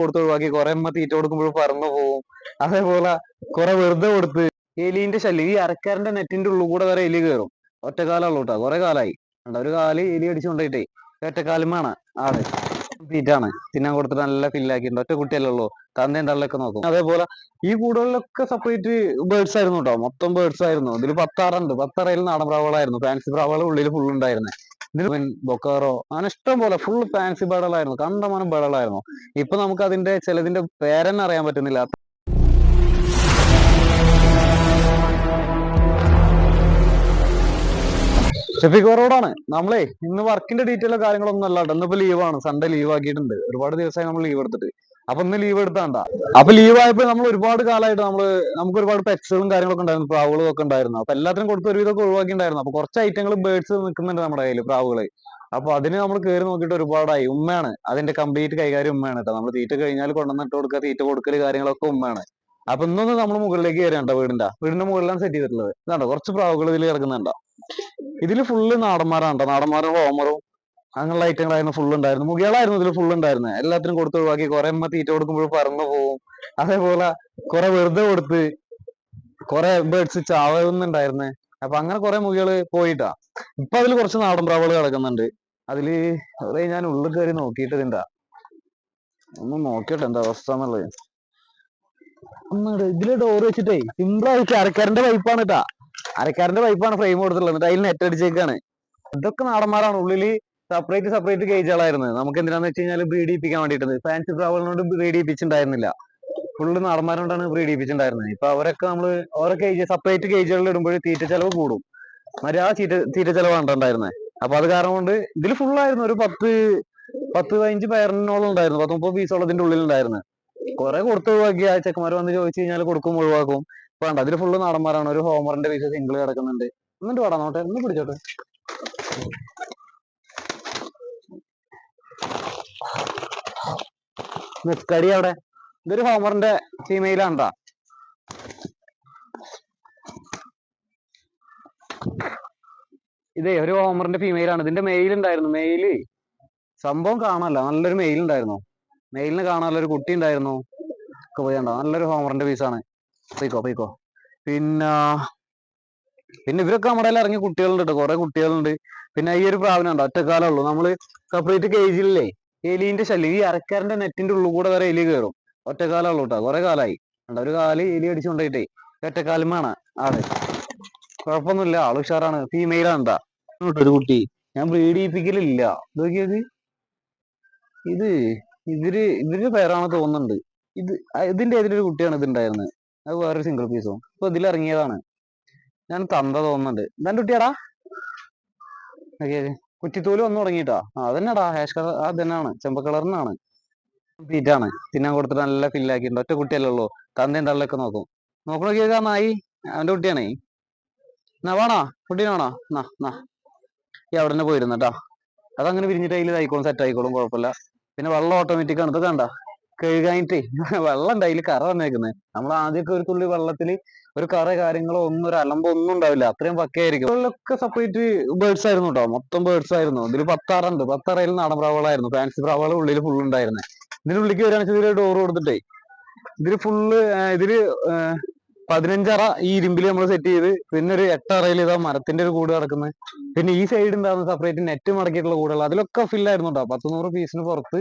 കൊടുത്ത് ഒഴിവാക്കി. കുറെ അമ്മ തീറ്റ കൊടുക്കുമ്പോൾ പറന്നു പോകും അതേപോലെ കുറെ വെറുതെ കൊടുത്ത്. എലീന്റെ ശല്യം. ഈ അരക്കാരന്റെ നെറ്റിന്റെ ഉള്ളിൽ കൂടെ വരെ എലി കയറും ഒറ്റക്കാലുള്ള കേട്ടോ കുറെ കാലായി. ഒരു കാൽ എലി അടിച്ചുകൊണ്ടിട്ടേ ഒറ്റക്കാലുമാണ് ആൾ. തീറ്റാണ്. തിന്നാൻ കൊടുത്തിട്ട് നല്ല ഫില്ലാക്കിയിട്ടുണ്ട് ഒറ്റ കുട്ടിയല്ലേ ഉള്ളൂ. തന്തയും തള്ളയൊക്കെ നോക്കും. അതേപോലെ ഈ കൂടുകളിലൊക്കെ സെപ്പറേറ്റ് ബേർഡ്സ് ആയിരുന്നു കേട്ടോ. മൊത്തം ബേർഡ്സ് ആയിരുന്നു. ഇതിൽ പത്താറുണ്ട്. പത്താറയിൽ നാടൻ പ്രാവുകളായിരുന്നു. ഫാൻസി പ്രാവുകൾ ഉള്ളിൽ ഫുൾ ഉണ്ടായിരുന്നത് ബൊക്കാറോ? അങ്ങനെ ഇഷ്ടം പോലെ ഫുൾ ഫാൻസി ബേഡുകളായിരുന്നു കണ്ടമാനം ബേഡുകളായിരുന്നു ഇപ്പൊ നമുക്ക് അതിന്റെ ചിലതിന്റെ പേരെന്നെ അറിയാൻ പറ്റുന്നില്ല. ഷെഫിഖ് നമ്മളെ ഇന്ന് വർക്കിന്റെ ഡീറ്റെയിലോ കാര്യങ്ങളൊന്നും അല്ല ഇന്നിപ്പോ ലീവാണ് സൺഡേ ലീവ് ആക്കിയിട്ടുണ്ട്. ഒരുപാട് ദിവസമായി നമ്മൾ ലീവ് എടുത്തിട്ട്. അപ്പൊ ഇന്ന് ലീവ് എടുത്താണ്ട അപ്പൊ ലീവ് ആയപ്പോ നമ്മൾ ഒരുപാട് കാലമായിട്ട് നമ്മൾ നമുക്ക് ഒരുപാട് പെറ്റ്സുകളും കാര്യങ്ങളൊക്കെ ഉണ്ടായിരുന്നു പ്രാവുകളും ഒക്കെ ഉണ്ടായിരുന്നു. അപ്പൊ എല്ലാത്തിനും കൊടുത്ത് ഒരുവിധമൊക്കെ ഒഴിവാക്കിണ്ടായിരുന്നു അപ്പൊ കുറച്ച് ഐറ്റങ്ങൾ ബേർഡ്സ് നിൽക്കുന്നുണ്ട് നമ്മുടെ കയ്യിൽ പ്രാവുകൾ. അപ്പൊ അതിന് നമ്മൾ കയറി നോക്കിയിട്ട് ഒരുപാടായി. ഉമ്മയാണ്. അതിന്റെ കംപ്ലീറ്റ് കൈകാര്യം ഉമ്മയാണ് കേട്ടോ. നമ്മൾ തീറ്റ കഴിഞ്ഞാൽ കൊണ്ടുവന്നിട്ട് കൊടുക്കുക തീറ്റ കൊടുക്കൽ കാര്യങ്ങളൊക്കെ ഉമ്മയാണ്. അപ്പൊ ഇന്നൊന്ന് നമ്മൾ മുകളിലേക്ക് കയറിയാണ്ടോ വീടിന്റെ. വീടിന്റെ മുകളിലാണ് സെറ്റ് ചെയ്തിട്ടുള്ളത്. ഇതാണ്ടോ? കുറച്ച് പ്രാവുകൾ ഇതിൽ കിടക്കുന്നുണ്ടോ? ഇതിൽ ഫുള്ള് നാടന്മാരാണ് നാടന്മാരും ഹോമറും അങ്ങനെയുള്ള ഐറ്റങ്ങളായിരുന്നു ഫുൾ ഉണ്ടായിരുന്നു മുഖികളായിരുന്നു ഇതിൽ ഫുൾ ഉണ്ടായിരുന്നത്. എല്ലാത്തിനും കൊടുത്ത് ഒഴിവാക്കി. കുറെ അമ്മ തീറ്റ കൊടുക്കുമ്പോൾ പറന്നു പോകും അതേപോലെ കുറെ വെറുതെ കൊടുത്ത് കുറെ ബേർഡ്സ് ചാവുന്നുണ്ടായിരുന്നു. അപ്പൊ അങ്ങനെ കുറെ മുകികൾ പോയിട്ടാ. ഇപ്പൊ അതിൽ കുറച്ച് നാടൻ പ്രാവുകൾ കിടക്കുന്നുണ്ട്. അതിൽ അവിടെ ഞാൻ ഉള്ളിൽ കയറി നോക്കിയിട്ട് ഇതിണ്ടാ ഒന്ന് നോക്കിയിട്ട് എന്താ അവസ്ഥ എന്നുള്ളത്. ഇതിൽ ഡോർ വെച്ചിട്ടേ സിമ്പിൾ ആയിട്ട് അരക്കാരന്റെ പൈപ്പാണ് കേട്ടാ അരക്കാരന്റെ പൈപ്പാണ് ഫ്രെയിം കൊടുത്തിട്ടുള്ളത്. എന്നിട്ട് അതിൽ നെറ്റ് അടിച്ചേക്കാണ്. ഇതൊക്കെ നാടന്മാരാണ്. ഉള്ളിൽ സെപ്പറേറ്റ് സെപ്പറേറ്റ് കേജുകളായിരുന്നു നമുക്ക് എന്തിനാന്ന് വെച്ച് കഴിഞ്ഞാൽ ബ്രീഡ് ചെയ്യിപ്പിക്കാൻ വേണ്ടിയിട്ട് ഫാൻസി പ്രാവുകളോട് ബ്രീഡ് ചെയ്യിപ്പിച്ചിട്ടുണ്ടായിരുന്നില്ല ഫുള്ള് നടന്മാരോടാണ് ബ്രീഡ് ചെയ്യിപ്പിച്ചിട്ടുണ്ടായിരുന്നത് ഇപ്പൊ അവരൊക്കെ നമ്മൾ ഓരോ കേജ് സെപ്പറേറ്റ് കേജുകളിൽ ഇടുമ്പോൾ തീറ്റ ചെലവ് കൂടും. മറ്റേ ആ തീറ്റ തീറ്റ ചെലവ് ഉണ്ടായിരുന്നത്. അപ്പൊ അത് കാരണം കൊണ്ട് ഇതിൽ ഫുള്ളായിരുന്നു ഒരു പത്ത് പത്ത് പതിനഞ്ച് പേരനോളം ഉണ്ടായിരുന്നു. പത്ത് മുപ്പത് പീസോളം ഇതിന്റെ ഉള്ളിൽ ഉണ്ടായിരുന്നു. കുറെ കൊടുത്ത് ഒഴിവാക്കി. ആ ചെക്കന്മാർ വന്ന് ചോദിച്ചു കഴിഞ്ഞാൽ കൊടുക്കും ഒഴിവാക്കും. വേണ്ട അതിൽ ഫുള്ള് നടന്മാരാണ്. ഒരു ഹോമറിന്റെ പീസ് സിംഗിൾ കിടക്കുന്നുണ്ട്. എന്നിട്ട് വേടാ നോട്ടെ ഒന്ന് പിടിച്ചോട്ടെ. നിക്കടി അവിടെ. ഇതൊരു ഹോമറിന്റെ ഫീമെയിലാണ്ടാ ഇതേ ഒരു ഹോമറിന്റെ ഫീമെയിലാണ് ഇതിന്റെ മെയിൽ ഉണ്ടായിരുന്നു. മെയിൽ സംഭവം കാണാനല്ല നല്ലൊരു മെയിൽ ഉണ്ടായിരുന്നു. മെയിലിന് കാണാനുള്ള ഒരു കുട്ടി ഉണ്ടായിരുന്നു. ഒക്കെ പോയി കണ്ടോ? നല്ലൊരു ഹോമറിന്റെ പീസാണ് പോയിക്കോ പോയിക്കോ. പിന്നെ പിന്നെ ഇവരൊക്കെ നമ്മുടെ ഇറങ്ങിയ കുട്ടികളുണ്ട് കേട്ടോ കുറെ കുട്ടികളുണ്ട്. പിന്നെ ഈ ഒരു പ്രാവിനുണ്ടോ ഒറ്റക്കാലേ ഉള്ളൂ. നമ്മൾ സെപ്പറേറ്റ് കേജിലേ എലിന്റെ ശല്യം. ഈ അരക്കാരന്റെ നെറ്റിന്റെ ഉള്ളിൽ കൂടെ വരെ എലി കയറും ഒറ്റക്കാലേ ഉള്ളു കേട്ടോ കുറെ കാലായി. കണ്ടോ? ഒരു കാൽ എലി അടിച്ചുകൊണ്ടായിട്ടേ ഒറ്റക്കാലുമാണ് ആൾ കുഴപ്പമൊന്നുമില്ല ആൾ ഉഷാറാണ്. ഫീമെയിൽ ആണ്ടാ ഒരു കുട്ടി. ഞാൻ ബ്രീഡ് ചെയ്യിപ്പിക്കലില്ല നോക്കിയത് ഇത്. ഇതിൽ ഇതിന്റെ പേരാണ് തോന്നുന്നുണ്ട്. ഇത് ഇതിന്റെ ഒരു കുട്ടിയാണ് ഇത് ഉണ്ടായിരുന്നത്? അത് വേറൊരു സിംഗിൾ പീസോ ഇപ്പൊ ഇതിൽ ഇറങ്ങിയതാണ് ഞാൻ തന്ത തോന്നുന്നുണ്ട്. എന്താണ് കുട്ടിയാടാ? കുറ്റിത്തോൽ വന്നു തുടങ്ങിട്ടാ അതന്നെടാ. ഹാഷ് കളർ ആ തന്നെയാണ് ചെമ്പ കളറിനാണ്. തീറ്റാണ് തിന്നാൻ കൊടുത്തിട്ട് നല്ല ഫില്ലാക്കിയിട്ടുണ്ട് ഒറ്റ കുട്ടിയല്ലേ ഉള്ളൂ. തന്തയും തള്ളയൊക്കെ നോക്കും. നോക്കണോ ആ നായി അവന്റെ കുട്ടിയാണേ. എന്നാ വേണോ കുട്ടീനെ വേണോ എന്നാ എന്നാ ഈ അവിടെ തന്നെ പോയിരുന്നട്ടാ അതങ്ങനെ വിരിഞ്ഞിട്ട് അതിൽ ഇതായിക്കോളും സെറ്റ് ആയിക്കോളും. കുഴപ്പമില്ല. പിന്നെ വെള്ളം ഓട്ടോമാറ്റിക് ആണ്. ഇത് കണ്ട? കഴുകാനിട്ടേ വെള്ളം ഉണ്ട് അതിൽ കറ വന്നേക്കുന്നത് നമ്മൾ ആദ്യമൊക്കെ ഒരു തുള്ളി വെള്ളത്തിൽ ഒരു കറ കാര്യങ്ങളോ ഒന്നും ഒരു അലമ്പോ ഒന്നും ഉണ്ടാവില്ല. അത്രയും പക്കയായിരിക്കും. അതിലൊക്കെ സെപ്പറേറ്റ് ബേർഡ്സ് ആയിരുന്നു കേട്ടോ മൊത്തം ബേർഡ്സ് ആയിരുന്നു. ഇതിൽ പത്താറുണ്ട്. പത്താറയിൽ നാടൻ പ്രാവുകളായിരുന്നു. ഫാൻസി പ്രാവുകൾ ഉള്ളിൽ ഫുൾ ഉണ്ടായിരുന്നത് ഉള്ളിക്ക് വരികയാണെന്ന് വെച്ചാൽ ഡോർ കൊടുത്തിട്ടേ ഇതിൽ ഫുള്ള് ഇതിൽ പതിനഞ്ചറ ഈ ഇരുമ്പിൽ നമ്മൾ സെറ്റ് ചെയ്ത് പിന്നെ ഒരു എട്ടറയിൽ ഇതാ മരത്തിന്റെ ഒരു കൂട് കിടക്കുന്നത് പിന്നെ ഈ സൈഡ് ഉണ്ടാകുന്ന സെപ്പറേറ്റ് നെറ്റ് മടക്കിയിട്ടുള്ള കൂടുകൾ അതിലൊക്കെ ഫില്ലായിരുന്നു കേട്ടോ പത്ത് നൂറ് പീസിന് പുറത്ത്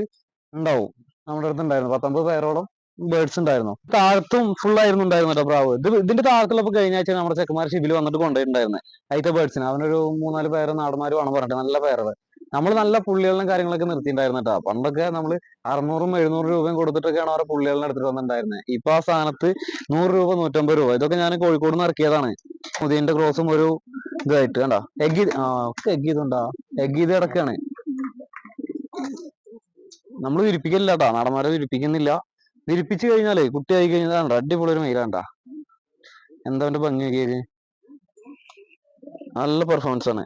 ഉണ്ടാവും. നമ്മുടെ അടുത്ത് ഉണ്ടായിരുന്നു. പത്തൊമ്പത് പേരോളം ബേർഡ്സ് ഉണ്ടായിരുന്നു. താഴത്തും ഫുൾ ആയിരുന്നു ഉണ്ടായിരുന്നു കേട്ടോ പ്രാവ്. ഇത് ഇതിന്റെ താഴത്തുള്ളപ്പോ കഴിഞ്ഞ ആഴ്ച നമ്മുടെ ചെക്കന്മാർ ഷിബിൽ വന്നിട്ട് കൊണ്ടുപോയിട്ടുണ്ടായിരുന്നത് അതിന്റെ ബേർഡ്സിന് അവനൊരു മൂന്നാൽ പേര് നാടന്മാരും ആണ് പറഞ്ഞിട്ട്. നല്ല പേരത് നമ്മൾ നല്ല പുള്ളികളും കാര്യങ്ങളൊക്കെ നിർത്തിയിട്ടുണ്ടായിരുന്നു കേട്ടോ. പണ്ടൊക്കെ നമ്മൾ അറുന്നൂറും എഴുന്നൂറ് രൂപയും കൊടുത്തിട്ടൊക്കെയാണ് അവരുടെ പുള്ളികളെ എടുത്തിട്ട് വന്നിട്ടുണ്ടായിരുന്നത് ഇപ്പൊ ആ സ്ഥാനത്ത് നൂറ് രൂപ നൂറ്റമ്പത് രൂപ. ഇതൊക്കെ ഞാൻ കോഴിക്കോട് നിന്ന് ഇറക്കിയതാണ്. മുതിന്റെ ക്രോസും ഒരു ഇതായിട്ട്. കണ്ടോ? എഗ് ആ ഒക്കെ എഗ് ചെയ്തുണ്ടാ എഗ് ചെയ്ത് കിടക്കാണ്. നമ്മൾ വിരിപ്പിക്കലില്ല കേട്ടോ നാടന്മാരെ വിരിപ്പിക്കുന്നില്ല. വിരിപ്പിച്ചു കഴിഞ്ഞാലേ കുട്ടി ആയി കഴിഞ്ഞാൽ അടിപൊളി ഒരു മെയിലാണ്ടാ. എന്താ അവന്റെ ഭംഗി നോക്കിയത് നല്ല പെർഫോമൻസ് ആണ്.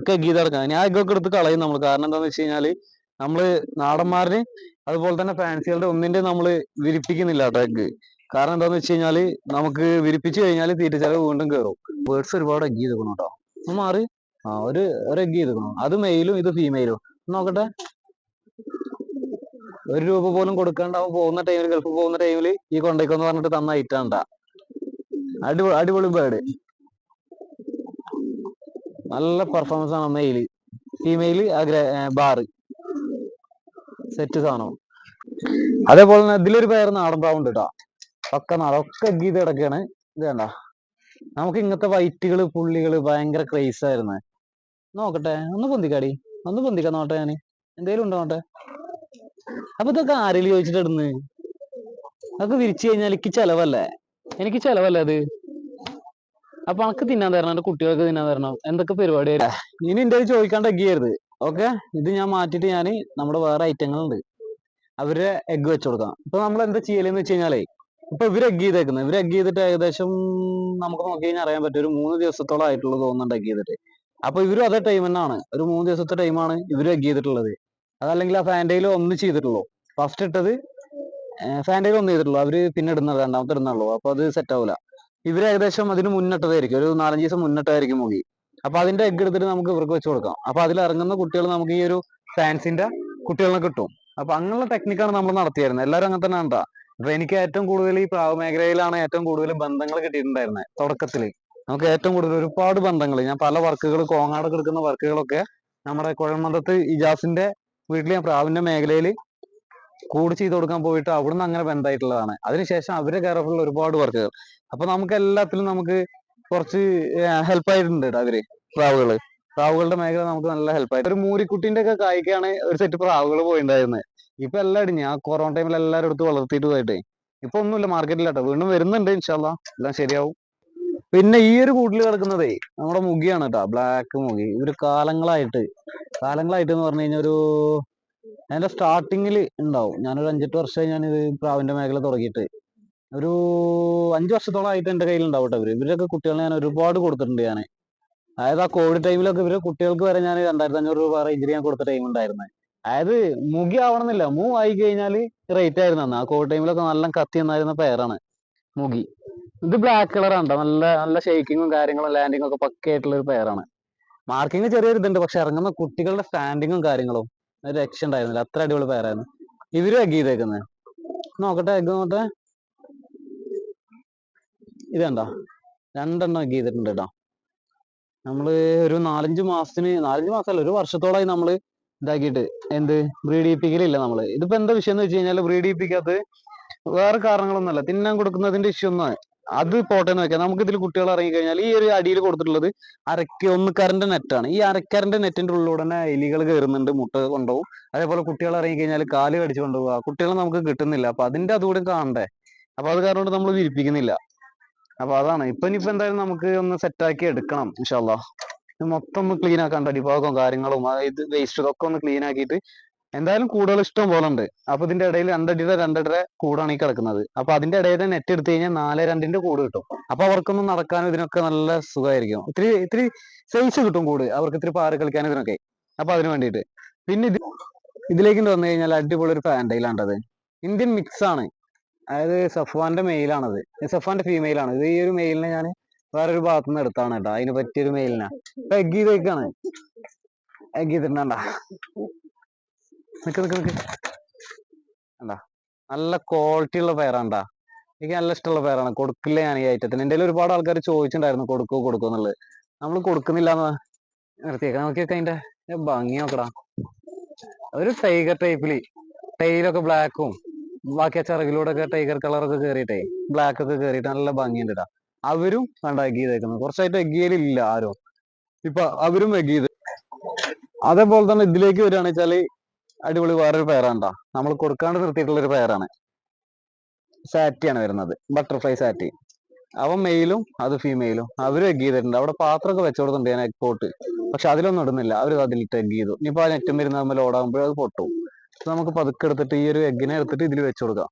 ഒക്കെ അടക്കാം. ഞാൻ എഗ്ഗൊക്കെ എടുത്ത് കളയും നമ്മൾ കാരണം എന്താന്ന് വെച്ച് കഴിഞ്ഞാൽ നമ്മൾ നാടന്മാരുടെ അതുപോലെ തന്നെ ഫാൻസികളുടെ ഒന്നിന്റെ നമ്മൾ വിരിപ്പിക്കുന്നില്ല കേട്ടോ കാരണം എന്താന്ന് വെച്ച് കഴിഞ്ഞാൽ നമുക്ക് വിരിപ്പിച്ചു തീറ്റ ചെലവ് വീണ്ടും കയറും ബേർഡ്സ് ഒരുപാട് എഗ് ചെയ്തേക്കണം കേട്ടോ മാറി. ആ ഒരു ഒരു എഗ് ചെയ്തേക്കണം. അത് മെയിലും ഇത് ഫീമെയിലും നോക്കട്ടെ. ഒരു രൂപ പോലും കൊടുക്കാണ്ട് അവൻ പോകുന്ന ടൈമിൽ ഗൾഫ് പോകുന്ന ടൈമിൽ ഈ കൊണ്ടേക്കെന്ന് പറഞ്ഞിട്ട് തന്ന ഐറ്റാണ്ട അടിപൊളി അടിപൊളി ബേഡ് നല്ല പെർഫോമൻസ് ആണ് മെയിൽ ഫീമെയിൽ ബാറ് സെറ്റ് സാധനം. അതേപോലെ തന്നെ ഇതിലൊരു പേര് നാടൻ പ്രാവ് കേട്ടോ ഒക്കെ നാടൻ ഒക്കെ ഗീത കിടക്കാണ് ഇത് വേണ്ട നമുക്ക് ഇങ്ങനത്തെ വൈറ്റുകൾ പുള്ളികൾ ഭയങ്കര ക്രൈസ് ആയിരുന്നു. നോക്കട്ടെ ഒന്ന് പൊന്തിക്കാടി. ഒന്ന് പൊന്തിക്കാൻ നോട്ടെ ഞാൻ എന്തേലും ഉണ്ടോ നോട്ടെ അപ്പൊ ഇതൊക്കെ ആരെങ്കിലും ചോദിച്ചിട്ട് ഇടുന്ന്? അതൊക്കെ വിരിച്ചു കഴിഞ്ഞാൽ എനിക്ക് ചെലവല്ലേ? എനിക്ക് ചെലവല്ലേ അത്? അപ്പൊ അനക്ക് തിന്നാൻ തരണം എന്റെ കുട്ടികൾക്ക് തിന്നാൻ തരണം. എന്തൊക്കെ പരിപാടി ഇനി എന്റെ ചോദിക്കാണ്ട് എഗ് ചെയ്യരുത്. ഓക്കെ ഇത് ഞാൻ മാറ്റിട്ട് ഞാൻ നമ്മുടെ വേറെ ഐറ്റങ്ങളുണ്ട് അവരെ എഗ് വെച്ചുകൊടുക്കാം ഇപ്പൊ നമ്മൾ എന്താ ചെയ്യലെന്ന് വെച്ച് കഴിഞ്ഞാലേ ഇപ്പൊ ഇവർ എഗ് ചെയ്തേക്കുന്നത് ഇവർ എഗ് ചെയ്തിട്ട് ഏകദേശം നമുക്ക് നോക്കി കഴിഞ്ഞാൽ അറിയാൻ പറ്റും. ഒരു മൂന്ന് ദിവസത്തോളം ആയിട്ടുള്ളത് തോന്നുന്നുണ്ട് എഗ് ചെയ്തിട്ട്. അപ്പൊ ഇവരും അതേ ടൈം തന്നെയാണ് ഒരു മൂന്ന് ദിവസത്തെ ടൈമാണ് ഇവർ എഗ് ചെയ്തിട്ടുള്ളത്. അതല്ലെങ്കിൽ ആ ഫാൻഡയിൽ ഒന്ന് ചെയ്തിട്ടുള്ളൂ. ഫസ്റ്റ് ഇട്ടത് ഫാൻഡയിൽ ഒന്ന് ചെയ്തിട്ടുള്ളൂ. അവർ പിന്നെ ഇടുന്നത് രണ്ടാമത്തെ ഇടുന്നുള്ളൂ. അപ്പൊ അത് സെറ്റ് ആവില്ല ഇവർ ഏകദേശം അതിന് മുന്നിട്ടതായിരിക്കും. ഒരു നാലഞ്ച് ദിവസം മുന്നിട്ടായിരിക്കും മുഖി. അപ്പൊ അതിന്റെ എഗ് എടുത്തിട്ട് നമുക്ക് ഇവർക്ക് വെച്ച് കൊടുക്കാം. അപ്പൊ അതിൽ ഇറങ്ങുന്ന കുട്ടികൾ നമുക്ക് ഈ ഒരു ഫാൻസിന്റെ കുട്ടികളെ കിട്ടും. അപ്പൊ അങ്ങനെയുള്ള ടെക്നിക്കാണ് നമ്മൾ നടത്തിയായിരുന്നത് എല്ലാവരും അങ്ങനെ തന്നെ ഉണ്ടാ അപ്പൊ എനിക്ക് ഏറ്റവും കൂടുതൽ ഈ പ്രാവ് മേഖലയിലാണ് ഏറ്റവും കൂടുതൽ ബന്ധങ്ങൾ കിട്ടിയിട്ടുണ്ടായിരുന്നത് തുടക്കത്തിൽ നമുക്ക് ഏറ്റവും കൂടുതൽ ഒരുപാട് ബന്ധങ്ങൾ. ഞാൻ പല വർക്കുകൾ കോങ്ങാടൊക്കെ എടുക്കുന്ന വർക്കുകളൊക്കെ നമ്മുടെ കുഴൽമന്ദത്ത് ഇജാസിന്റെ വീട്ടിൽ ഞാൻ പ്രാവിന്റെ മേഖലയിൽ കൂട് ചെയ്ത് കൊടുക്കാൻ പോയിട്ട് അവിടുന്ന് അങ്ങനെ ബന്ധമായിട്ടുള്ളതാണ് അതിനുശേഷം അവരുടെ കെയർഫുള്ള ഒരുപാട് വർക്കുകൾ അപ്പൊ നമുക്ക് എല്ലാത്തിലും നമുക്ക് കുറച്ച് ഹെൽപ്പ് ആയിട്ടുണ്ട് ട്ടോ അവർ പ്രാവുകൾ. പ്രാവുകളുടെ മേഖല നമുക്ക് നല്ല ഹെൽപ്പ് ആയിട്ട് ഒരു മൂരിക്കുട്ടിന്റെ ഒക്കെ കായ്ക്കാണ് ഒരു സെറ്റ് പ്രാവുകൾ പോയിണ്ടായിരുന്നത് ഇപ്പൊ എല്ലാം ഞാൻ കൊറോണ ടൈമിൽ എല്ലാവരും എടുത്ത് വളർത്തിയിട്ട് പോയിട്ടേ ഇപ്പൊ ഒന്നുമില്ല മാർക്കറ്റിലാട്ടോ വീണ്ടും വരുന്നുണ്ട് ഇൻഷാല്ല എല്ലാം ശരിയാവും. പിന്നെ ഈ ഒരു കൂട്ടിൽ കിടക്കുന്നതേ നമ്മുടെ മുഖിയാണ് കേട്ടോ ബ്ലാക്ക് മുഖി. ഇവർ കാലങ്ങളായിട്ട് കാലങ്ങളായിട്ട് എന്ന് പറഞ്ഞു കഴിഞ്ഞാൽ ഒരു അതിന്റെ സ്റ്റാർട്ടിങ്ങിൽ ഉണ്ടാവും ഞാനൊരു അഞ്ചെട്ട് വർഷമായി ഞാനിത് പ്രാവിന്റെ മേഖല തുടങ്ങിയിട്ട്. ഒരു അഞ്ച് വർഷത്തോളമായിട്ട് എന്റെ കയ്യിൽ ഉണ്ടാവും കേട്ടോ ഇവർ. ഇവരൊക്കെ കുട്ടികളെ ഞാൻ ഒരുപാട് കൊടുത്തിട്ടുണ്ട് ഞാൻ അതായത് ആ കോവിഡ് ടൈമിലൊക്കെ ഇവർ കുട്ടികൾക്ക് വരെ ഞാൻ രണ്ടായിരത്തി അഞ്ഞൂറ് രൂപ റേഞ്ചിൽ ഞാൻ കൊടുത്ത ടൈം ഉണ്ടായിരുന്നത് അതായത് മുഖി ആവണമെന്നില്ല. മൂ ആയി കഴിഞ്ഞാൽ റേറ്റ് ആയിരുന്നു അന്ന്. ആ കോവിഡ് ടൈമിലൊക്കെ നല്ല കത്തി എന്നായിരുന്ന പേരാണ് മുഗി ഇത് ബ്ലാക്ക് കളർ ട്ടോ നല്ല നല്ല ഷേക്കിങ്ങും കാര്യങ്ങളും ലാൻഡിങ്ങും ഒക്കെ പക്കയായിട്ടുള്ള ഒരു പെയറാണ് മാർക്കിങ് ചെറിയൊരു ഇതുണ്ട്. പക്ഷെ ഇറങ്ങുന്ന കുട്ടികളുടെ സ്റ്റാൻഡിങ്ങും കാര്യങ്ങളും ഒരു രക്ഷ ഉണ്ടായിരുന്നില്ല. അത്ര അടിപൊളി പേരായിരുന്നു ഇവരും എഗ് ചെയ്തേക്കുന്നത് നോക്കട്ടെ എഗ് നോക്കട്ടെ. ഇത് കണ്ടോ? രണ്ടെണ്ണം എഗ് ചെയ്തിട്ടുണ്ട് കേട്ടോ. നമ്മൾ ഒരു നാലഞ്ച് മാസത്തിന് നാലഞ്ച് മാസമല്ല ഒരു വർഷത്തോളമായി നമ്മൾ ഇതാക്കിയിട്ട് എന്ത്? ബ്രീഡ് ചെയ്യിപ്പിക്കലില്ല നമ്മൾ. ഇതിപ്പോ എന്താ വിഷയം എന്ന് വെച്ച് കഴിഞ്ഞാൽ ബ്രീഡ് വേറെ കാരണങ്ങളൊന്നുമല്ല. തിന്നാൻ കൊടുക്കുന്നതിന്റെ ഇഷ്യൂ ഒന്നും അത് പോട്ടെ എന്ന് വെക്കാം. നമുക്ക് ഇതിൽ കുട്ടികൾ ഇറങ്ങി കഴിഞ്ഞാൽ ഈ ഒരു അടിയിൽ കൊടുത്തിട്ടുള്ളത് അരക്ക് നെറ്റ് നെറ്റാണ്. ഈ അരക്കാരന്റെ നെറ്റിന്റെ ഉള്ളിലൂടെ തന്നെ എലികൾ കയറുന്നുണ്ട് മുട്ട കൊണ്ടുപോകും. അതേപോലെ കുട്ടികൾ ഇറങ്ങി കഴിഞ്ഞാൽ കാൽ കടിച്ചു കൊണ്ടുപോകുക കുട്ടികളെ നമുക്ക് കിട്ടുന്നില്ല. അപ്പൊ അതിന്റെ അതുകൂടെ കാണണ്ടേ? അപ്പൊ അത് കാരണം നമ്മൾ വിരിപ്പിക്കുന്നില്ല അപ്പൊ അതാണ്. ഇപ്പൊ ഇനിയിപ്പോ എന്തായാലും നമുക്ക് ഒന്ന് സെറ്റാക്കി എടുക്കണം ഇൻഷാല്ലാ മൊത്തം ഒന്ന് ക്ലീൻ ആക്കാൻ അടിഭാഗവും കാര്യങ്ങളും ഇത് വേസ്റ്റ് ഇതൊക്കെ ഒന്ന് ക്ലീൻ ആക്കിയിട്ട് എന്തായാലും കൂടുതൽ ഇഷ്ടം പോലെ ഉണ്ട് അപ്പൊ ഇതിന്റെ ഇടയിൽ രണ്ടടിയുടെ രണ്ടടിയുടെ കൂടാണ് ഈ കിടക്കുന്നത്. അപ്പൊ അതിന്റെ ഇടയിൽ നെറ്റ് എടുത്തു കഴിഞ്ഞാൽ നാല് രണ്ടിന്റെ കൂട് കിട്ടും. അപ്പൊ അവർക്കൊന്നും നടക്കാനും ഇതിനൊക്കെ നല്ല സുഖമായിരിക്കും. ഇത്തിരി ഇത്തിരി സൈസ് കിട്ടും കൂട്. അവർക്ക് ഇത്തിരി പാറി കളിക്കാനും ഇതിനൊക്കെ. അപ്പൊ അതിന് വേണ്ടിയിട്ട്. പിന്നെ ഇത് ഇതിലേക്ക് വന്നു കഴിഞ്ഞാൽ അടിപൊളി ഒരു ഫാൻഡയിലാണ്ടത് ഇന്ത്യൻ മിക്സ് ആണ്. അതായത് സഫ്വാന്റെ മെയിലാണത് സഫ്വാന്റെ ഫീമെയിലാണ് ഇത് ഈ ഒരു മെയിലിനെ ഞാൻ വേറൊരു ഭാഗത്തു നിന്ന് എടുത്താണ് കേട്ടോ. അതിന് പറ്റിയൊരു മെയിലിനാ എഗ് ചെയ്തേക്കാണ്. എഗ് ചെയ്തിട്ടുണ്ടാ. നിക്ക് നിക്ക് നിക്ക്. കണ്ടാ? നല്ല ക്വാളിറ്റി ഉള്ള പേരാണ്ടാ എനിക്ക് നല്ല ഇഷ്ടമുള്ള പേരാണ് കൊടുക്കില്ല ഞാൻ ഈ ഐറ്റത്തിന് എന്റെ ഒരുപാട് ആൾക്കാർ ചോദിച്ചിട്ടുണ്ടായിരുന്നു കൊടുക്കോ കൊടുക്കോ എന്നുള്ളത്. നമ്മൾ കൊടുക്കുന്നില്ല എന്ന്? നിർത്തിയേക്കാം. നോക്കിയൊക്കെ അതിന്റെ ഏ ഭംഗി നോക്കടാ. ഒരു ടൈഗർ ടൈപ്പിൽ ടൈലൊക്കെ ബ്ലാക്കും ബാക്കി ചിറകിലൂടെ ഒക്കെ ടൈഗർ കളറൊക്കെ കയറിയിട്ടേ ബ്ലാക്ക് ഒക്കെ കയറിയിട്ട് നല്ല ഭംഗിയുണ്ട് അവരും കണ്ട എഗ് ചെയ്തേക്കുന്നത്. കുറച്ചായിട്ട് എഗ് ചെയ്യലില്ല ആരും. ഇപ്പൊ അവരും എഗ് ചെയ്ത്. അതേപോലെ തന്നെ ഇതിലേക്ക് വരികയാണെന്ന് വെച്ചാൽ അടിപൊളി വേറൊരു പേരാണ്ടാ നമ്മൾ കൊടുക്കാണ്ട് നിർത്തിയിട്ടുള്ള ഒരു പേരാണ് ആണ് വരുന്നത്. ബട്ടർഫ്ലൈ സാറ്റി. അവൻ മെയിലും അത് ഫീമെയിലും. അവരും എഗ് ചെയ്തിട്ടുണ്ട്. അവിടെ പാത്രമൊക്കെ വെച്ചു കൊടുത്തിട്ടുണ്ട് ഞാൻ എഗ് പോട്ട് പക്ഷെ അതിലൊന്നും ഇടുന്നില്ല. അവർ അതിലിട്ട് എഗ് ചെയ്തു. ഇനിയിപ്പോ ആ നെറ്റും വരുന്ന നമ്മൾ ഓടാകുമ്പോൾ അത് പൊട്ടും. നമുക്ക് പതുക്കെ എടുത്തിട്ട് ഈ ഒരു എഗ്ഗിനെ എടുത്തിട്ട് ഇതിൽ വെച്ചു കൊടുക്കാം.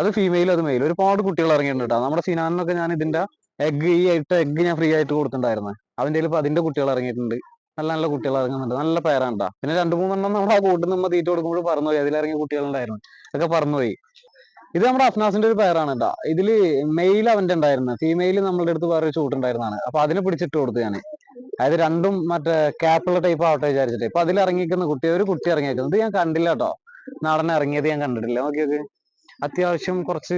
അത് ഫീമെയിൽ അത് മെയിൽ ഒരുപാട് കുട്ടികൾ ഇറങ്ങിയിട്ടുണ്ട്. കേട്ടോ നമ്മുടെ സിനാനൊക്കെ ഞാൻ ഇതിന്റെ എഗ് ഈ ഇട്ട എഗ് ഞാൻ ഫ്രീ ആയിട്ട് കൊടുത്തിട്ടുണ്ടായിരുന്നു. അവന്റെ ഇപ്പൊ അതിന്റെ കുട്ടികൾ ഇറങ്ങിയിട്ടുണ്ട്. നല്ല നല്ല കുട്ടികൾ ഇറങ്ങുന്നുണ്ട്. നല്ല പേരാണ് കേട്ടോ പിന്നെ രണ്ടു മൂന്നെണ്ണം നമ്മൾ ആ കൂട്ടിൽ നമ്മൾ തീറ്റ കൊടുക്കുമ്പോൾ പറന്നുപോയി അതിലിറങ്ങിയ കുട്ടികളുണ്ടായിരുന്നു. അതൊക്കെ പറന്നുപോയി ഇത് നമ്മുടെ അഫ്നാസിന്റെ ഒരു പേരാണ് കേട്ടോ ഇതിൽ മെയിൽ അവന്റെ ഉണ്ടായിരുന്നു. ഫീമെയിൽ നമ്മളുടെ അടുത്ത് വേറെ ഒരു ചൂട്ടുണ്ടായിരുന്നതാണ് അപ്പൊ അതിനെ പിടിച്ചിട്ട് കൊടുത്തു ഞാൻ അതായത് രണ്ടും മറ്റേ ക്യാപ്പുള്ള ടൈപ്പ് ആവട്ടെ വിചാരിച്ചിട്ട്. ഇപ്പൊ അതിൽ ഇറങ്ങിക്കുന്ന കുട്ടി ഒരു കുട്ടി ഇറങ്ങിയിരിക്കുന്നത് ഞാൻ കണ്ടില്ല കേട്ടോ. നാടൻ ഇറങ്ങിയത് ഞാൻ കണ്ടിട്ടില്ല. നോക്കിയൊക്കെ അത്യാവശ്യം കുറച്ച്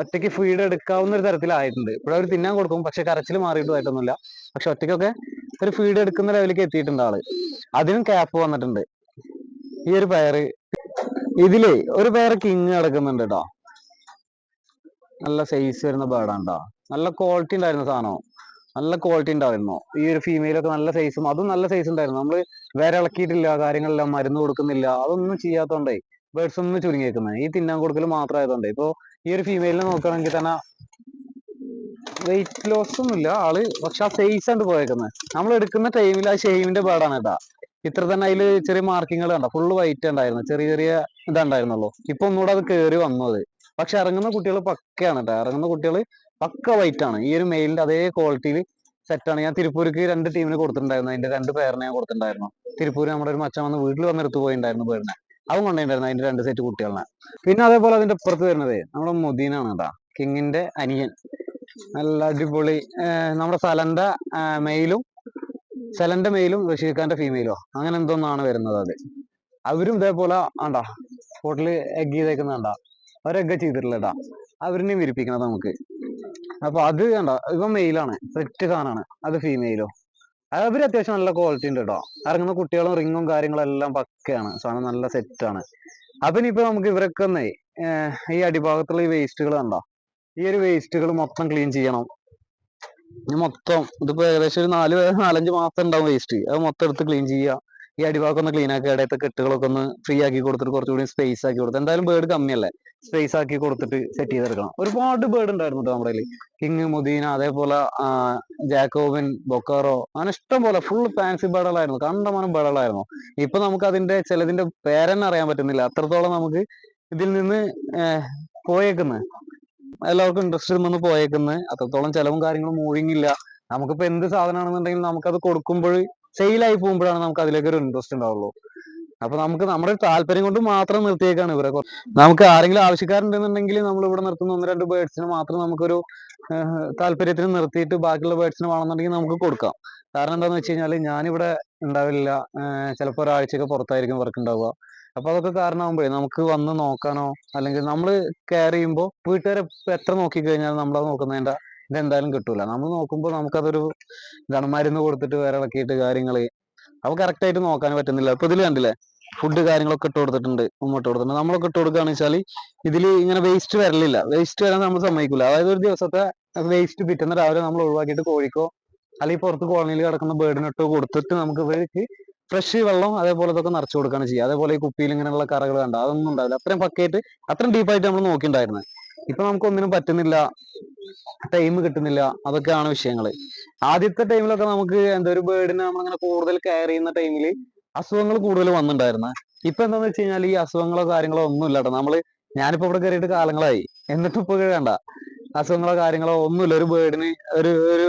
ഒറ്റയ്ക്ക് ഫീഡ് എടുക്കാവുന്ന ഒരു തരത്തിലായിട്ടുണ്ട്. ഇപ്പോഴും അവർ തിന്നാൻ കൊടുക്കും. പക്ഷെ കരച്ചിൽ മാറിയിട്ടുമായിട്ടൊന്നുമില്ല പക്ഷെ ഒറ്റയ്ക്കൊക്കെ ഒരു ഫീഡ് എടുക്കുന്ന ലെവലിലേക്ക് എത്തിയിട്ടുണ്ട് ആൾ. അതിനും ക്യാപ്പ് വന്നിട്ടുണ്ട്. ഈ ഒരു പയർ ഇതിലേ ഒരു പയർ കിങ് കിടക്കുന്നുണ്ട് കേട്ടോ നല്ല സൈസ് വരുന്ന ബേർഡാണ് നല്ല ക്വാളിറ്റി ഉണ്ടായിരുന്ന സാധനം നല്ല ക്വാളിറ്റി ഉണ്ടായിരുന്നു. ഈ ഒരു ഫീമെയിലൊക്കെ നല്ല സൈസും അതും നല്ല സൈസ് ഉണ്ടായിരുന്നു. നമ്മൾ വേറെ ഇളക്കിയിട്ടില്ല കാര്യങ്ങളെല്ലാം മരുന്ന് കൊടുക്കുന്നില്ല അതൊന്നും ചെയ്യാത്തോണ്ടേ ബേർഡ്സ് ഒന്നും ചുരുങ്ങിയേക്കുന്നത് ഈ തിന്നാൻ കൊടുക്കൽ മാത്രമായതുകൊണ്ട്. ഇപ്പൊ ഈ ഒരു ഫീമെയിലിനെ നോക്കുകയാണെങ്കിൽ തന്നെ വെയിറ്റ് ലോസ് ഒന്നുമില്ല. ആൾ പക്ഷെ ആ സൈസ് ആണ് പോയേക്കുന്നത് നമ്മൾ എടുക്കുന്ന ടൈമിൽ ആ ഷെയ്മിന്റെ പാടാണ് കേട്ടാ. ഇത്ര തന്നെ അതിൽ ചെറിയ മാർക്കിങ്ങൾ കണ്ട? ഫുള്ള് വൈറ്റ് ഉണ്ടായിരുന്നു. ചെറിയ ചെറിയ ഇതുണ്ടായിരുന്നുള്ളൂ. ഇപ്പൊ ഒന്നുകൂടെ അത് കേറി വന്നു അത്. പക്ഷെ ഇറങ്ങുന്ന കുട്ടികൾ പക്കയാണ് കേട്ടോ. ഇറങ്ങുന്ന കുട്ടികൾ പക്ക വൈറ്റ് ആണ്. ഈ ഒരു മെയിലിന്റെ അതേ ക്വാളിറ്റിയിൽ സെറ്റാണ് ഞാൻ തിരുപ്പൂർക്ക് രണ്ട് ടീമിന് കൊടുത്തിട്ടുണ്ടായിരുന്നു. അതിന്റെ രണ്ട് പേരിനെ ഞാൻ കൊടുത്തിട്ടുണ്ടായിരുന്നു. തിരുപ്പൂർ നമ്മുടെ ഒരു മച്ചാൻ വന്ന് വീട്ടിൽ വന്ന് എടുത്തു പോയിണ്ടായിരുന്നു പേരിനെ അവൻ കൊണ്ടുപോയിട്ടുണ്ടായിരുന്നു അതിന്റെ രണ്ട് സെറ്റ് കുട്ടികളെ. പിന്നെ അതേപോലെ അതിന്റെ ഇപ്പുറത്ത് വരുന്നത് നമ്മുടെ മുദീനാണ് കേട്ടാ. കിങ്ങിന്റെ അനിയൻ. നല്ല അടിപൊളി നമ്മുടെ സലന്റെ മെയിലും സലന്റെ മെയിലും റഷീദ് ഖാന്റെ ഫീമെയിലോ അങ്ങനെ എന്തോന്നാണ് വരുന്നത് അത്. അവരും ഇതേപോലെ ആണ്ടാ ഹോട്ടലിൽ എഗ് ചെയ്തേക്കുന്ന കണ്ടാ അവരെഗ് ചെയ്തിട്ടില്ലട്ടാ അവരിനെയും വിരിപ്പിക്കണം നമുക്ക്. അപ്പൊ അത് കണ്ട ഇവ മെയിലാണ് സെറ്റ് സാധനമാണ് അത് ഫീമെയിലോ അവർ അത്യാവശ്യം നല്ല ക്വാളിറ്റി ഉണ്ട് കേട്ടോ ഇറങ്ങുന്ന കുട്ടികളും റിങ്ങും കാര്യങ്ങളും എല്ലാം പക്കയാണ് സാധനം നല്ല സെറ്റാണ് അപ്പൊ ഇനിയിപ്പോ നമുക്ക് ഇവരൊക്കെ ഒന്നേ ഈ അടിഭാഗത്തുള്ള ഈ വേസ്റ്റുകൾ കണ്ടോ? ഈ ഒരു വേസ്റ്റുകൾ മൊത്തം ക്ലീൻ ചെയ്യണം. മൊത്തം ഇതിപ്പോ ഏകദേശം ഒരു നാല് നാലഞ്ച് മാസം ഉണ്ടാവും വേസ്റ്റ് അത് മൊത്തം എടുത്ത് ക്ലീൻ ചെയ്യുക. ഈ അടിഭാഗം ഒന്ന് ക്ലീൻ ആക്കി ഇടയത്തെ കെട്ടുകളൊക്കെ ഒന്ന് ഫ്രീ ആക്കി കൊടുത്തിട്ട് കുറച്ചുകൂടി സ്പേസ് ആക്കി കൊടുത്ത്. എന്തായാലും ബേർഡ് കമ്മിയല്ലേ? സ്പേസ് ആക്കി കൊടുത്തിട്ട് സെറ്റ് ചെയ്തെടുക്കണം. ഒരുപാട് ബേർഡ് ഉണ്ടായിരുന്നു നമ്മുടെ കയ്യിൽ കിങ് മുദീന അതേപോലെ ജാക്കോബിൻ ബൊക്കാറോ. അങ്ങനെ ഇഷ്ടം പോലെ ഫുൾ ഫാൻസി ബേഡുകളായിരുന്നു കണ്ടമാനം ബേഡുകളായിരുന്നു ഇപ്പൊ നമുക്ക് അതിന്റെ ചിലതിന്റെ പേരെന്നെ അറിയാൻ പറ്റുന്നില്ല. അത്രത്തോളം നമുക്ക് ഇതിൽ നിന്ന് പോയേക്കുന്നത് എല്ലാവർക്കും ഇൻട്രസ്റ്റ് വന്ന് പോയേക്കുന്നത് അത്രത്തോളം ചെലവും കാര്യങ്ങളും മൂവിങ് ഇല്ല. നമുക്കിപ്പോ എന്ത് സാധനമാണെന്നുണ്ടെങ്കിൽ നമുക്കത് കൊടുക്കുമ്പോൾ സെയിലായി പോകുമ്പോഴാണ് നമുക്ക് അതിലേക്ക് ഒരു ഇൻട്രസ്റ്റ് ഉണ്ടാവുള്ളൂ. അപ്പൊ നമുക്ക് നമ്മുടെ താല്പര്യം കൊണ്ട് മാത്രം നിർത്തിയേക്കാണ് ഇവരെ നമുക്ക് ആരെങ്കിലും ആവശ്യക്കാരുണ്ടെന്നുണ്ടെങ്കിൽ നമ്മൾ ഇവിടെ നിർത്തുന്ന ഒന്ന് രണ്ട് ബേഡ്സിന് മാത്രം നമുക്കൊരു താല്പര്യത്തിന് നിർത്തിയിട്ട് ബാക്കിയുള്ള ബേഡ്സിന് വേണമെന്നുണ്ടെങ്കിൽ നമുക്ക് കൊടുക്കാം. കാരണം എന്താന്ന് വെച്ച് കഴിഞ്ഞാൽ ഞാനിവിടെ ഉണ്ടാവില്ല. ചിലപ്പോൾ ഒരാഴ്ചയൊക്കെ പുറത്തായിരിക്കും വർക്ക് ഉണ്ടാവുക. അപ്പൊ അതൊക്കെ കാരണമാകുമ്പോഴേ നമുക്ക് വന്ന് നോക്കാനോ അല്ലെങ്കിൽ നമ്മൾ കെയർ ചെയ്യുമ്പോൾ വീട്ടുകാരെ എത്ര നോക്കി കഴിഞ്ഞാൽ നമ്മളത് നോക്കുന്നതിന്റെ ഇതെന്തായാലും കിട്ടൂല. നമ്മൾ നോക്കുമ്പോൾ നമുക്കതൊരു മരുന്ന് കൊടുത്തിട്ട് വേറെ ഇളക്കിയിട്ട് കാര്യങ്ങൾ അപ്പൊ കറക്റ്റ് ആയിട്ട് നോക്കാൻ പറ്റുന്നില്ല. ഇപ്പൊ ഇതിൽ കണ്ടില്ലേ? ഫുഡ് കാര്യങ്ങളൊക്കെ ഇട്ട് കൊടുത്തിട്ടുണ്ട് ഉമ്മ ഇട്ട് കൊടുത്തിട്ടുണ്ട്. നമ്മളൊക്കെ ഇട്ട് കൊടുക്കുകയാണെന്ന് വെച്ചാൽ ഇതിൽ ഇങ്ങനെ വേസ്റ്റ് വരലില്ല. വേസ്റ്റ് വരാൻ നമ്മൾ സമ്മതിക്കില്ല അതായത് ഒരു ദിവസത്തെ വേസ്റ്റ് പിറ്റുന്ന രാവിലെ നമ്മൾ ഒഴിവാക്കിയിട്ട് കോഴിക്കോ അല്ലെങ്കിൽ പുറത്ത് കോളനിയിൽ കിടക്കുന്ന ബേർഡിനിട്ട് കൊടുത്തിട്ട് നമുക്ക് ഇവർക്ക് ഫ്രഷ് വെള്ളം അതേപോലെ ഇതൊക്കെ നിറച്ചു കൊടുക്കുകയാണ് ചെയ്യുക. അതേപോലെ ഈ കുപ്പിയിൽ ഇങ്ങനെയുള്ള കറകൾ കണ്ട? അതൊന്നും ഉണ്ടാവില്ല. അത്രയും പക്കയായിട്ട് അത്രയും ഡീപ്പായിട്ട് നമ്മൾ നോക്കിയിട്ടുണ്ടായിരുന്നത് ഇപ്പൊ നമുക്ക് ഒന്നിനും പറ്റുന്നില്ല. ടൈം കിട്ടുന്നില്ല. അതൊക്കെയാണ് വിഷയങ്ങൾ ആദ്യത്തെ ടൈമിലൊക്കെ നമുക്ക് എന്താ ഒരു ബേർഡിനെ നമ്മളിങ്ങനെ കൂടുതൽ കെയർ ചെയ്യുന്ന ടൈമിൽ അസുഖങ്ങൾ കൂടുതൽ വന്നിട്ടുണ്ടായിരുന്നു ഇപ്പൊ എന്താന്ന് വെച്ച് കഴിഞ്ഞാൽ ഈ അസുഖങ്ങളോ കാര്യങ്ങളോ ഒന്നും ഇല്ലാട്ടോ നമ്മൾ ഞാനിപ്പോ ഇവിടെ കയറിയിട്ട് കാലങ്ങളായി. എന്നിട്ട് ഇപ്പൊ വേണ്ട അസുഖങ്ങളോ കാര്യങ്ങളോ ഒന്നുമില്ല. ഒരു ബേർഡിന് ഒരു ഒരു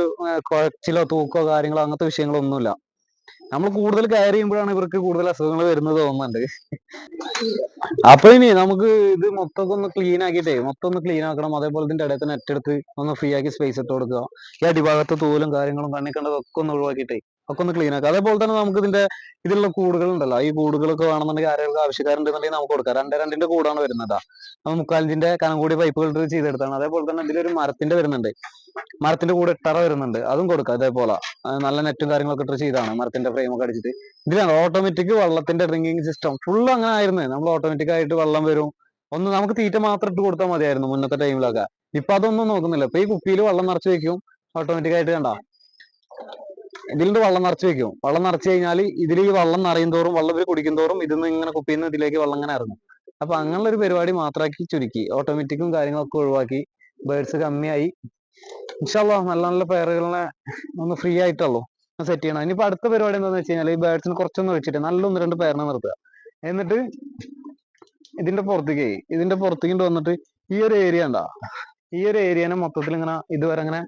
കുഴച്ചിലോ തൂക്കോ കാര്യങ്ങളോ അങ്ങനത്തെ വിഷയങ്ങളോ ഒന്നുമില്ല നമ്മൾ കൂടുതൽ കെയർ ചെയ്യുമ്പോഴാണ് ഇവർക്ക് കൂടുതൽ അസുഖങ്ങൾ വരുന്നത് തോന്നുന്നുണ്ട്. അപ്പൊ ഇനി നമുക്ക് ഇത് മൊത്തം ഒന്ന് ക്ലീൻ ആക്കിയിട്ടേ മൊത്തം ഒന്ന് ക്ലീൻ ആക്കണം. അതേപോലെ ഇതിന്റെ ഇടയിൽ നെറ്റ് എടുത്ത് ഒന്ന് ഫ്രീ ആക്കി സ്പേസ് ഇട്ട് കൊടുക്കുക. ഈ അടിഭാഗത്തെ തൂലും കാര്യങ്ങളും കണ്ണി കണ്ടതൊക്കെ ഒന്ന് ഒഴിവാക്കിയിട്ടേ. ഒക്കെ ഒന്ന് ക്ലീൻ ആക്കുക അതേപോലെ തന്നെ നമുക്ക് ഇതിന്റെ ഇതിലുള്ള കൂടുകൾ ഉണ്ടല്ലോ. ഈ കൂടുകളൊക്കെ വേണമെന്നുണ്ടെങ്കിൽ ആരെങ്കിലും ആവശ്യക്കാരുണ്ടെന്നുണ്ടെങ്കിൽ നമുക്ക് കൊടുക്കാം. രണ്ട് രണ്ടിന്റെ കൂടാണ് വരുന്നതാ. അത് മുക്കാലിഞ്ചിന്റെ കനം കൂടി പൈപ്പുകൾ ചെയ്തെടുത്താണ്. അതേപോലെ തന്നെ ഇതിലൊരു മരത്തിന്റെ വരുന്നുണ്ട്. മരത്തിന്റെ കൂടെ ഇട്ടറ വരുന്നുണ്ട്. അതും കൊടുക്കാം അതേപോലെ നല്ല നെറ്റും കാര്യങ്ങളൊക്കെ ഇട്ട് ചെയ്താണ് മരത്തിന്റെ ഫ്രെയിം ഒക്കെ അടിച്ചിട്ട്. ഇതിലാണ് ഓട്ടോമാറ്റിക് വെള്ളത്തിന്റെ ഡ്രിങ്കിങ് സിസ്റ്റം ഫുൾ അങ്ങനെ ആയിരുന്നു. നമ്മൾ ഓട്ടോമാറ്റിക് ആയിട്ട് വെള്ളം വരും. ഒന്ന് നമുക്ക് തീറ്റ മാത്രം ഇട്ട് കൊടുത്താൽ മതിയായിരുന്നു മുന്നത്തെ ടൈമിലൊക്കെ ഇപ്പൊ അതൊന്നും നോക്കുന്നില്ല. ഇപ്പൊ ഈ കുപ്പിയിൽ വെള്ളം നിറച്ച് വെക്കും. ഓട്ടോമാറ്റിക് ആയിട്ട് കണ്ട. ഇതിലിട്ട് വെള്ളം നിറച്ച് വെക്കും. വെള്ളം നിറച്ച് കഴിഞ്ഞാൽ ഈ വെള്ളം നിറയും തോറും വെള്ളം ഇവർ കുടിക്കും തോറും ഇതിൽ നിന്ന് ഇങ്ങനെ കുപ്പിയിൽ നിന്ന് ഇതിലേക്ക് വെള്ളം ഇങ്ങനെ ഇറങ്ങും. അപ്പൊ അങ്ങനെയുള്ള ഒരു പരിപാടി മാത്രമാക്കി ചുരുക്കി. ഓട്ടോമാറ്റിക്കും കാര്യങ്ങളൊക്കെ ഒഴിവാക്കി. ബേർഡ്സ് കമ്മിയായി. ഇൻഷാല്ലാ നല്ല നല്ല പേരുകളെ ഒന്ന് ഫ്രീ ആയിട്ടുള്ളൂ. സെറ്റ് ചെയ്യണം. ഇനിയിപ്പോ അടുത്ത പരിപാടി എന്താന്ന് വെച്ച് കഴിഞ്ഞാൽ ഈ ബേർഡ്സിന് കുറച്ചൊന്ന് വെച്ചിട്ട് നല്ല ഒന്ന് രണ്ട് പേരിനെ നിർത്തുക. എന്നിട്ട് ഇതിന്റെ പുറത്തേക്ക് ഇതിന്റെ പുറത്തേക്ക് വന്നിട്ട് ഈ ഒരു ഏരിയ ഉണ്ടാ ഈ ഒരു ഏരിയനെ മൊത്തത്തിൽ ഇങ്ങനെ ഇതുവരെ അങ്ങനെ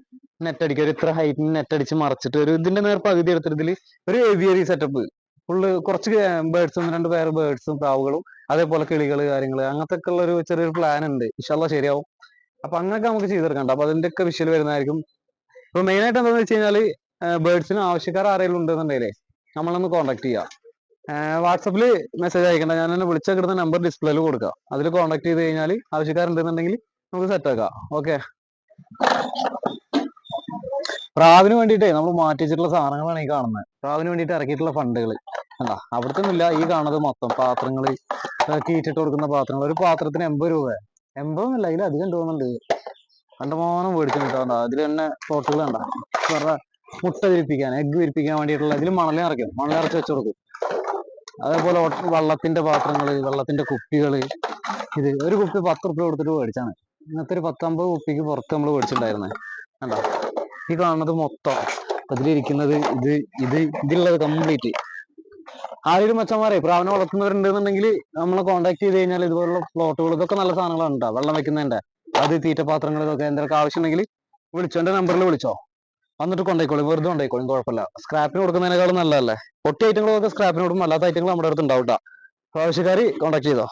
നെറ്റ് അടിക്കുക ഒരു ഇത്ര ഹൈറ്റിന് നെറ്റ് അടിച്ച് മറച്ചിട്ട് ഒരു ഇതിന്റെ നേർ പകുതി എടുത്തിട്ട് ഇതിൽ ഒരു ഏവിയറി സെറ്റപ്പ് ഫുള്ള് കുറച്ച് ബേർഡ്സും രണ്ട് പേര് ബേർഡ്സും പ്രാവുകളും അതേപോലെ കിളികൾ കാര്യങ്ങൾ അങ്ങനത്തെ ഒക്കെ ഉള്ള ഒരു ചെറിയൊരു പ്ലാൻ ഉണ്ട്. ഇഷ്ടമുള്ള ശരിയാവും. അപ്പൊ അങ്ങനെയൊക്കെ നമുക്ക് ചെയ്തെടുക്കണ്ട അപ്പൊ അതിന്റെ ഒക്കെ വിഷയം വരുന്നതായിരിക്കും. ഇപ്പൊ മെയിൻ ആയിട്ട് എന്താന്ന് വെച്ച് കഴിഞ്ഞാൽ ബേർഡ്സിന് ആവശ്യക്കാർ ആരെങ്കിലും ഉണ്ടെന്നുണ്ടെങ്കിലേ നമ്മളൊന്ന് കോണ്ടാക്ട് ചെയ്യുക വാട്സപ്പിൽ മെസ്സേജ് അയക്കണ്ട. ഞാൻ എന്നെ വിളിച്ച കിട്ടുന്ന നമ്പർ ഡിസ്പ്ലേയിൽ കൊടുക്കുക അതിൽ കോൺടാക്ട് ചെയ്ത് കഴിഞ്ഞാൽ ആവശ്യക്കാരുണ്ടെന്നുണ്ടെങ്കിൽ നമുക്ക് സെറ്റ് ആക്കാം. ഓക്കെ പ്രാവിന് വേണ്ടിയിട്ടേ നമ്മൾ മാറ്റി വെച്ചിട്ടുള്ള സാധനങ്ങളാണ് ഈ കാണുന്നത്. പ്രാവിന് വേണ്ടിയിട്ട് ഇറക്കിയിട്ടുള്ള ഫണ്ടുകൾ അവിടുത്തെ ഒന്നുമില്ല ഈ കാണുന്നത് മൊത്തം പാത്രങ്ങൾ കീറ്റിട്ട് കൊടുക്കുന്ന പാത്രങ്ങൾ ഒരു പാത്രത്തിന് എൺപത് രൂപ. എൺപതൊന്നുമില്ല അതിൽ അധികം തോന്നുന്നുണ്ട് കണ്ടമാനം മേടിച്ചു കിട്ടാറുണ്ട് അതിൽ തന്നെ ഫോട്ടോകൾ കണ്ട? വേറെ മുട്ട വിരിപ്പിക്കാൻ എഗ്ഗ് വിരിപ്പിക്കാൻ വേണ്ടിയിട്ടുള്ള ഇതിൽ മണൽ അറക്കും മണൽ അറച്ച് വെച്ച് കൊടുക്കും. അതേപോലെ വെള്ളത്തിന്റെ പാത്രങ്ങൾ വെള്ളത്തിന്റെ കുപ്പികൾ ഇത് ഒരു കുപ്പി പത്ത് റുപ്യ കൊടുത്തിട്ട് മേടിച്ചാണ് ഇന്നത്തെ ഒരു പത്തമ്പത് കുപ്പിക്ക് പുറത്ത് നമ്മൾ മേടിച്ചിട്ടുണ്ടായിരുന്നേ. കണ്ടോ? ഈ കാണുന്നത് മൊത്തം. അതിലിരിക്കുന്നത് ഇത് ഇത് ഇതിലുള്ളത് കംപ്ലീറ്റ് ആരെങ്കിലും മച്ചന്മാരെ പ്രാവിനെ വളർത്തുന്നവരുണ്ടെന്നുണ്ടെങ്കിൽ നമ്മളെ കോൺടാക്ട് ചെയ്ത് കഴിഞ്ഞാൽ ഇതുപോലുള്ള പ്ലോട്ടുകൾ ഇതൊക്കെ നല്ല സാധനങ്ങളാണ് കേട്ടോ വെള്ളം വെക്കുന്നതിന്റെ. അത് തീറ്റപാത്രങ്ങൾ ഇതൊക്കെ എന്തൊക്കെ ആവശ്യമുണ്ടെങ്കിൽ വിളിച്ചോ? എന്റെ നമ്പറിൽ വിളിച്ചോ? വന്നിട്ട് കൊണ്ടേക്കോളും വെറുതെ കൊണ്ടേക്കോളും കുഴപ്പമില്ല. സ്ക്രാപ്പിന് കൊടുക്കുന്നതിനേക്കാളും നല്ലതല്ലേ? പൊട്ടി ഐറ്റങ്ങളൊക്കെ സ്ക്രാപ്പിന് കൊടുക്കും. അല്ലാത്ത ഐറ്റങ്ങൾ നമ്മുടെ അടുത്ത് ഉണ്ടാവും കേട്ടോ ആവശ്യക്കാർ കോൺടാക്ട് ചെയ്തോ?